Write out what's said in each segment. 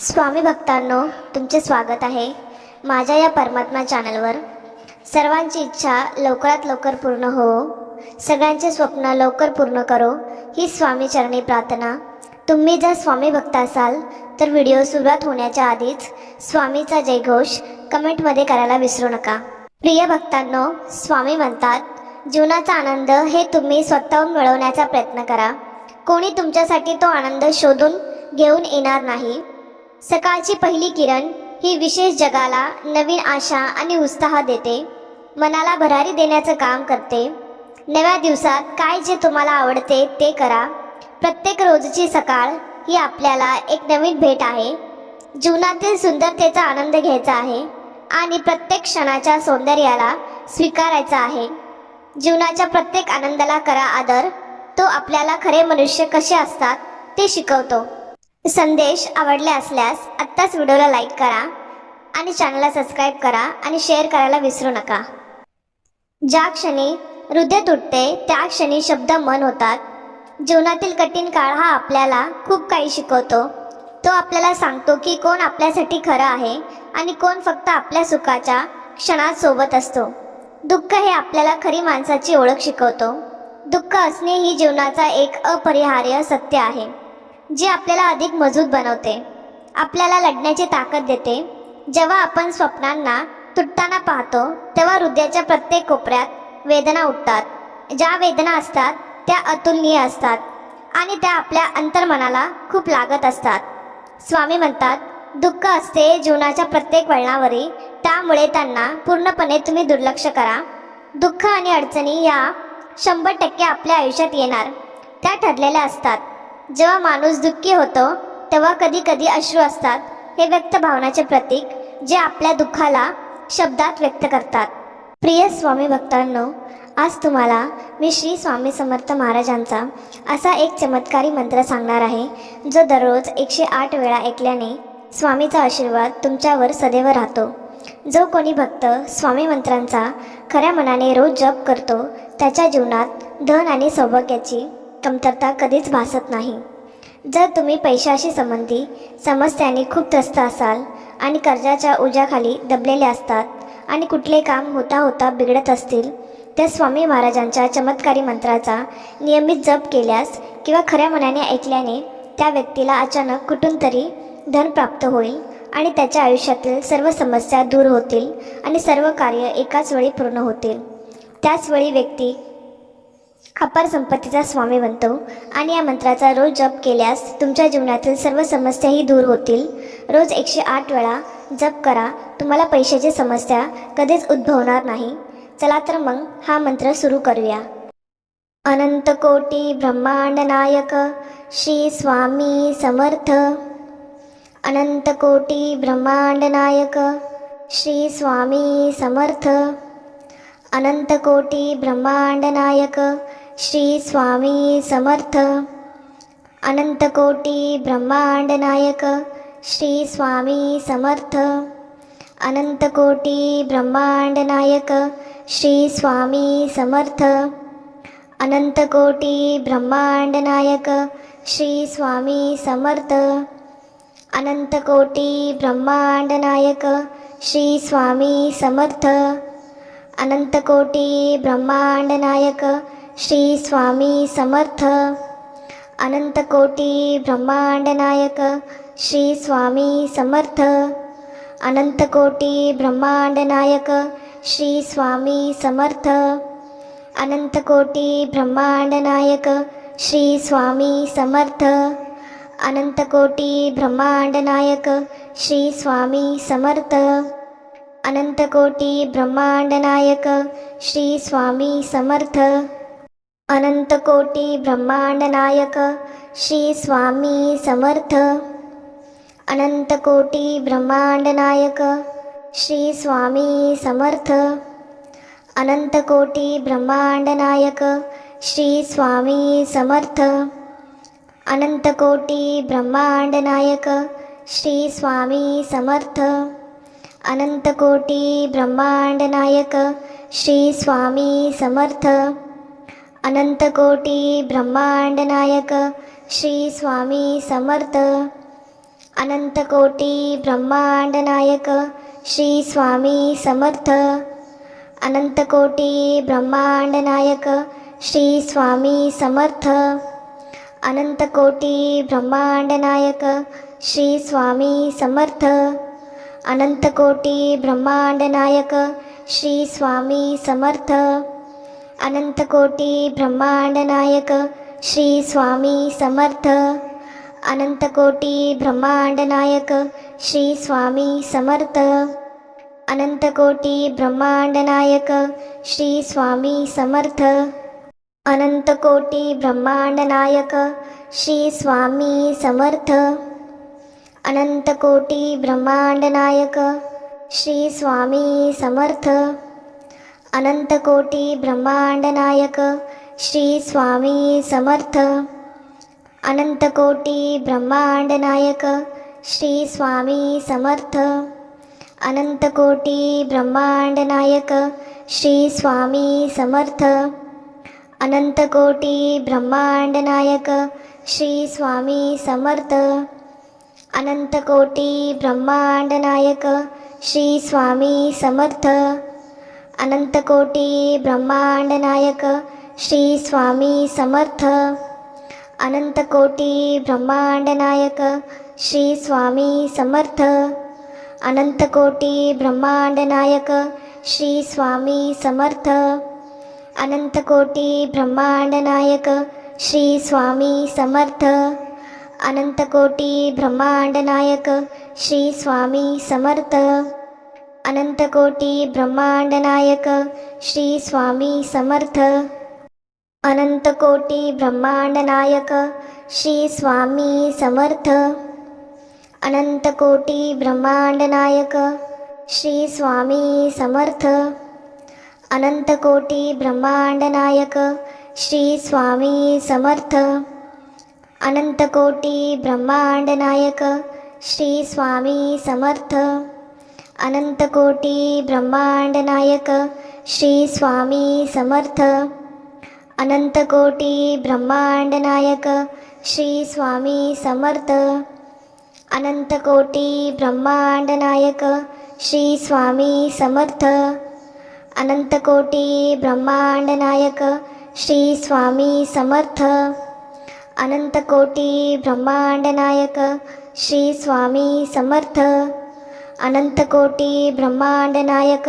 स्वामी भक्तांनो तुमचे स्वागत आहे माझ्या या परमात्मा चॅनलवर. सर्वांची इच्छा लवकरात लवकर पूर्ण हो. सगळ्यांचे स्वप्न लवकर पूर्ण करो ही स्वामी चरणी प्रार्थना. तुम्ही जर स्वामी भक्त असाल तर व्हिडिओ सुरुवात होण्याच्या आधीच स्वामीचा जयघोष कमेंटमध्ये करायला विसरू नका. प्रिय भक्तांनो स्वामी म्हणतात जीवनाचा आनंद हे तुम्ही स्वतःहून मिळवण्याचा प्रयत्न करा. कोणी तुमच्यासाठी तो आनंद शोधून घेऊन येणार नाही. सकाळची पहिली किरण ही विशेष जगाला नवीन आशा आणि उत्साह देते. मनाला भरारी देण्याचं काम करते. नव्या दिवसात काय जे तुम्हाला आवडते ते करा. प्रत्येक रोजची सकाळ ही आपल्याला एक नवीन भेट आहे. जीवनातील सुंदरतेचा आनंद घ्यायचा आहे आणि प्रत्येक क्षणाच्या सौंदर्याला स्वीकारायचा आहे. जीवनाच्या प्रत्येक आनंदाला करा आदर. तो आपल्याला खरे मनुष्य कसे असतात ते शिकवतो. संदेश आवडले असल्यास आत्ताच व्हिडिओला लाईक करा आणि चॅनलला सबस्क्राईब करा आणि शेअर करायला विसरू नका. ज्या क्षणी हृदय तुटते त्या क्षणी शब्द मन होतात. जीवनातील कठीण काळ हा आपल्याला खूप काही शिकवतो. तो आपल्याला सांगतो की कोण आपल्यासाठी खरं आहे आणि कोण फक्त आपल्या सुखाच्या क्षणात सोबत असतो. दुःख हे आपल्याला खरी माणसाची ओळख शिकवतो. दुःख असणे ही जीवनाचा एक अपरिहार्य सत्य आहे. जे आपल्याला अधिक मजबूत बनवते आपल्याला लढण्याची ताकद देते. जेव्हा आपण स्वप्नांना तुटताना पाहतो तेव्हा हृदयाच्या प्रत्येक कोपऱ्यात वेदना उठतात. ज्या वेदना असतात त्या अतुलनीय असतात आणि त्या आपल्या अंतर्मनाला खूप लागत असतात. स्वामी म्हणतात दुःख असते जीवनाच्या प्रत्येक वळणावरी. त्यामुळे त्यांना पूर्णपणे तुम्ही दुर्लक्ष करा. दुःख आणि अडचणी या शंभर टक्के आपल्या आयुष्यात येणार. त्या ठरलेल्या असतात. जेव्हा माणूस दुःखी होतो तेव्हा कधी कधी अश्रू असतात. हे व्यक्त भावनाचे प्रतीक जे आपल्या दुःखाला शब्दात व्यक्त करतात. प्रिय स्वामी भक्तांनो आज तुम्हाला मी श्री स्वामी समर्थ महाराजांचा असा एक चमत्कारी मंत्र सांगणार आहे जो दररोज एकशे आठ वेळा ऐकल्याने स्वामीचा आशीर्वाद तुमच्यावर सदैव राहतो. जो कोणी भक्त स्वामी मंत्रांचा खऱ्या मनाने रोज जप करतो त्याच्या जीवनात धन आणि सौभाग्याची कमतरता कधीच भासत नाही. जर तुम्ही पैशाशी संबंधी समस्यांनी खूप त्रस्त असाल आणि कर्जाच्या ओझ्याखाली दबलेले असतात आणि कुठले काम होता होता बिघडत असतील तर स्वामी महाराजांच्या चमत्कारी मंत्राचा नियमित जप केल्यास किंवा खऱ्या मनाने ऐकल्याने त्या व्यक्तीला अचानक कुठून तरी धन प्राप्त होईल आणि त्याच्या आयुष्यातील सर्व समस्या दूर होतील आणि सर्व कार्य एकाच वेळी पूर्ण होतील. त्याचवेळी व्यक्ती अपार संपत्तीचा स्वामी बनतो आणि या मंत्राचा रोज जप केल्यास तुमच्या जीवनातील सर्व समस्याही दूर होतील. रोज एकशे आठ वेळा जप करा. तुम्हाला पैशाची समस्या कधीच उद्भवणार नाही. चला तर मग हा मंत्र सुरू करूया. अनंत कोटी ब्रह्मांड नायक श्री स्वामी समर्थ. अनंत कोटी ब्रह्मांड नायक श्री स्वामी समर्थ. अनंत कोटी ब्रह्मांड नायक श्री स्वामी समर्थ. अनंत कोटी ब्रह्मांड नायक श्री स्वामी समर्थ. अनंत कोटी ब्रह्मांड नायक श्री स्वामी समर्थ. अनंत कोटी ब्रह्मांड नायक श्री स्वामी समर्थ. अनंत कोटी ब्रह्मांड नायक श्री स्वामी समर्थ. अनंत कोटी ब्रह्मांड नायक श्री स्वामी समर्थ अनंत कोटी ब्रह्मांड नायक श्री स्वामी समर्थ अनंत कोटी ब्रह्मांड नायक श्री स्वामी समर्थ अनंत कोटी ब्रह्मांड नायक श्री स्वामी समर्थ अनंत कोटी ब्रह्मांड नायक श्री स्वामी समर्थ अनंत कोटी ब्रह्मांड नायक श्री स्वामी समर्थ अनंत कोटी ब्रह्मांड नायक श्री स्वामी समर्थ। अनंत कोटी ब्रह्मांड नायक श्री स्वामी समर्थ। अनंत कोटी ब्रह्मांड नायक श्री स्वामी समर्थ। अनंत कोटी ब्रह्मांड नायक श्री स्वामी समर्थ। अनंत कोटी ब्रह्मांड नायक श्री स्वामी समर्थ। अनंत कोटी ब्रह्मांड नायक श्री स्वामी समर्थ। अनंतकोटी ब्रह्मांड नायक श्री स्वामी समर्थ। अनंतकोटी ब्रह्मांड नायक श्री स्वामी समर्थ। अनंतकोटी ब्रह्मांड नायक श्री स्वामी समर्थ। अनंतकोटी ब्रह्मांड नायक श्री स्वामी समर्थ। अनंतकोटी ब्रह्मांड नायक श्री स्वामी समर्थ। अनंतकोटी ब्रह्मांड नायक श्री स्वामी समर्थ। अनंतकोटी ब्रह्मांड नायक श्री स्वामी समर्थ। अनंतकोटी ब्रह्मांड नायक श्री स्वामी समर्थ। अनंतकोटी ब्रह्मांड नायक श्री स्वामी समर्थ। अनंतकोटी ब्रह्मांड नायक श्री स्वामी समर्थ। अनंतकोटी ब्रह्मांड नायक श्री स्वामी समर्थ। अनंतकोटी ब्रह्मांड नायक श्री स्वामी समर्थ। अनंतकोटी ब्रह्मांड नायक श्री स्वामी समर्थ। अनंतकोटी ब्रह्मांड नायक श्री स्वामी समर्थ। अनंतकोटी ब्रह्मांड नायक श्री स्वामी समर्थ। अनंतकोटी ब्रह्मांड नायक श्री स्वामी समर्थ। अनंतकोटी ब्रह्मांड नायक श्री स्वामी समर्थ। अनंतकोटी ब्रह्मांड नायक श्री स्वामी समर्थ। अनंतकोटी ब्रह्मांड नायक श्री स्वामी समर्थ। अनंतकोटी ब्रह्मांड नायक श्री स्वामी समर्थ. अनंतकोटी ब्रह्मांड नायक श्री स्वामी समर्थ. अनंतकोटी ब्रह्मांड नायक श्री स्वामी समर्थ. अनंतकोटी ब्रह्मांड नायक श्री स्वामी समर्थ. अनंतकोटी ब्रह्मांड नायक श्री स्वामी समर्थ. अनंतकोटी ब्रह्मांड नायक श्री स्वामी समर्थ। अनंतकोटी ब्रह्मांड नायक श्री स्वामी समर्थ। अनंतकोटी ब्रह्मांड नायक श्री स्वामी समर्थ। अनंतकोटी ब्रह्मांड नायक श्री स्वामी समर्थ। अनंतकोटी ब्रह्मांड नायक श्री स्वामी समर्थ। अनंतकोटी ब्रह्मांड नायक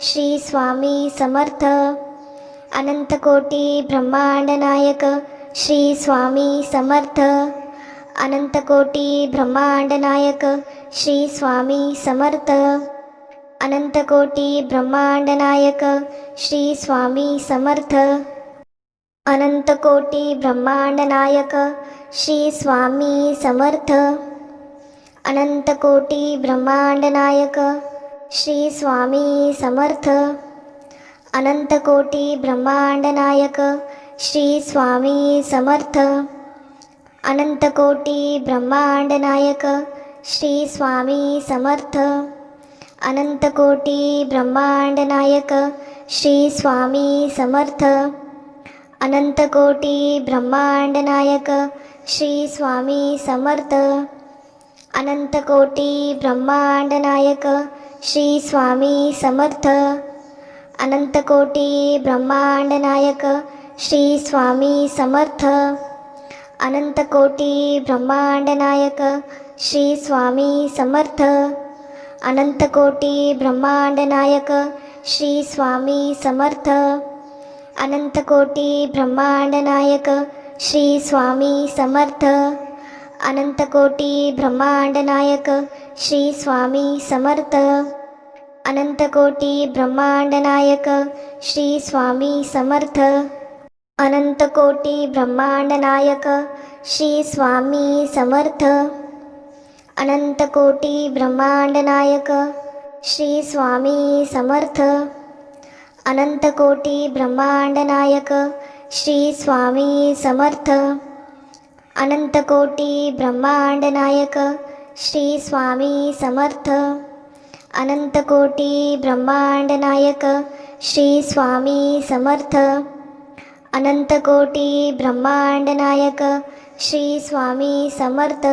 श्री स्वामी समर्थ। अनंतकोटी ब्रह्मांड नायक श्री स्वामी समर्थ। अनंतकोटी ब्रह्मांड नायक श्री स्वामी समर्थ। अनंतकोटी ब्रह्मांड नायक श्री स्वामी समर्थ। अनंतकोटी ब्रह्मांड नायक श्री स्वामी समर्थ। अनंतकोटी ब्रह्मांड नायक श्री स्वामी समर्थ। अनंतकोटी ब्रह्मांड नायक श्री स्वामी समर्थ। अनंतकोटी ब्रह्मांड नायक श्री स्वामी समर्थ। अनंतकोटी ब्रह्मांड नायक श्री स्वामी समर्थ। अनंतकोटी ब्रह्मांड नायक श्री स्वामी समर्थ। अनंतकोटी ब्रह्मांड नायक श्री स्वामी समर्थ। अनंतकोटी ब्रह्मांड नायक श्री स्वामी समर्थ। अनंतकोटी ब्रह्मांड नायक श्री स्वामी समर्थ। अनंतकोटी ब्रह्मांड नायक श्री स्वामी समर्थ। अनंतकोटी ब्रह्मांड नायक श्री स्वामी समर्थ। अनंतकोटी ब्रह्मांड नायक श्री स्वामी समर्थ। अनंतकोटी ब्रह्मांड नायक श्री स्वामी समर्थ। अनंतकोटी ब्रह्मांड नायक श्री स्वामी समर्थ। अनंतकोटी ब्रह्मांड नायक श्री स्वामी समर्थ। अनंतकोटी ब्रह्मांड नायक श्री स्वामी समर्थ। अनंतकोटी ब्रह्मांड नायक श्री स्वामी समर्थ। अनंतकोटी ब्रह्मांड नायक श्री स्वामी समर्थ। अनंतकोटी ब्रह्मांड नायक श्री स्वामी समर्थ।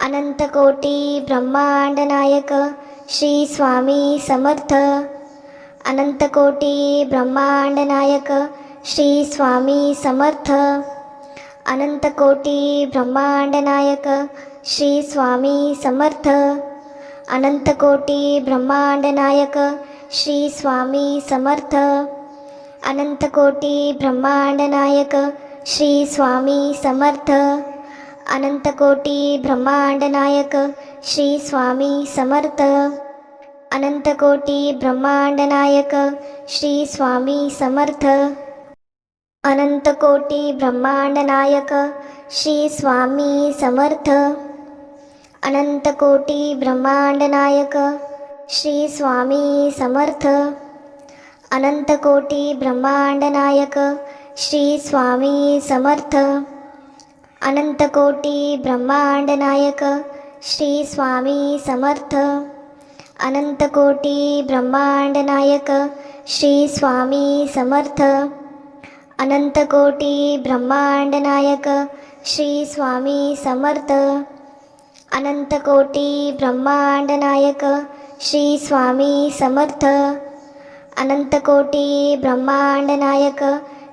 अनंतकोटी ब्रह्मांड नायक श्री स्वामी समर्थ। अनंतकोटी ब्रह्मांड नायक श्री स्वामी समर्थ। अनंतकोटी ब्रह्मांड नायक श्री स्वामी समर्थ। अनंतकोटी ब्रह्मांड नायक श्री स्वामी समर्थ। अनंतकोटी ब्रह्मांड नायक श्री स्वामी समर्थ। अनंतकोटी ब्रह्मांड नायक श्री स्वामी समर्थ। अनंतकोटी ब्रह्मांड नायक श्री स्वामी समर्थ। अनंतकोटी ब्रह्मांड नायक श्री स्वामी समर्थ। अनंतकोटी ब्रह्मांड नायक श्री स्वामी समर्थ। अनंतकोटी ब्रह्मांड नायक श्री स्वामी समर्थ। अनंतकोटी ब्रह्मांड नायक श्री स्वामी समर्थ। अनंतकोटी ब्रह्मांड नायक श्री स्वामी समर्थ। अनंतकोटी ब्रह्मांड नायक श्री स्वामी समर्थ। अनंतकोटी ब्रह्मांड नायक श्री स्वामी समर्थ। अनंतकोटी ब्रह्मांड नायक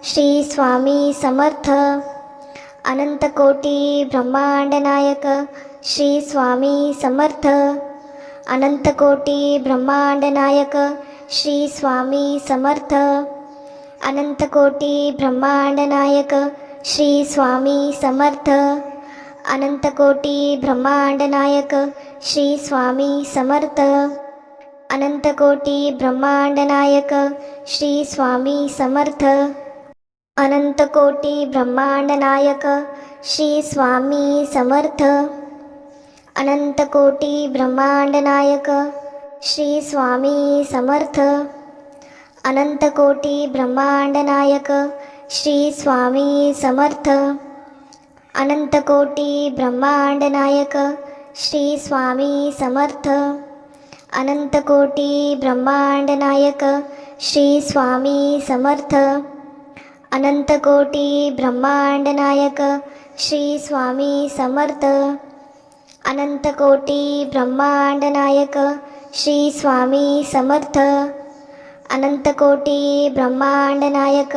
श्री स्वामी समर्थ। अनंतकोटी ब्रह्मांड नायक श्री स्वामी समर्थ। अनंतकोटी ब्रह्मांड नायक श्री स्वामी समर्थ। अनंतकोटी ब्रह्मांड नायक श्री स्वामी समर्थ। अनंतकोटी ब्रह्मांड नायक श्री स्वामी समर्थ। अनंतकोटी ब्रह्मांड नायक श्री स्वामी समर्थ। अनंतकोटी ब्रह्मांड नायक श्री स्वामी समर्थ। अनंतकोटी ब्रह्मांड नायक श्री स्वामी समर्थ। अनंतकोटी ब्रह्मांड नायक श्री स्वामी समर्थ। अनंतकोटी ब्रह्मांड नायक श्री स्वामी समर्थ। अनंतकोटी ब्रह्मांड नायक श्री स्वामी समर्थ। अनंतकोटी ब्रह्मांड नायक श्री स्वामी समर्थ। अनंतकोटी ब्रह्मांड नायक श्री स्वामी समर्थ। अनंतकोटी ब्रह्मांड नायक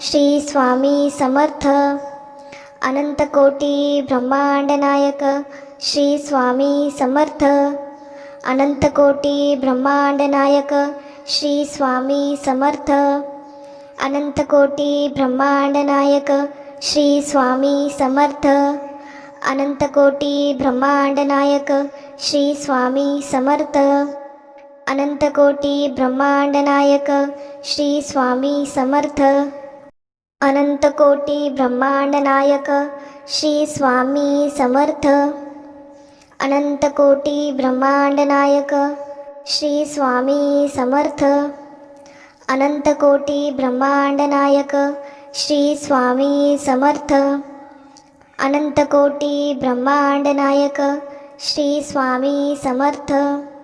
श्री स्वामी समर्थ। अनंतकोटी ब्रह्मांड नायक श्री स्वामी समर्थ। अनंतकोटी ब्रह्मांड नायक श्री स्वामी समर्थ। अनंतकोटी ब्रह्मांड नायक श्री स्वामी समर्थ। अनंतकोटी ब्रह्मांड नायक श्री स्वामी समर्थ। अनंतकोटी ब्रह्मांड नायक श्री स्वामी समर्थ. अनंतकोटी ब्रह्मांड नायक श्री स्वामी समर्थ. अनंतकोटी ब्रह्मांड नायक श्री स्वामी समर्थ. अनंतकोटी ब्रह्मांड नायक श्री स्वामी समर्थ. अनंतकोटी ब्रह्मांड नायक श्री स्वामी समर्थ.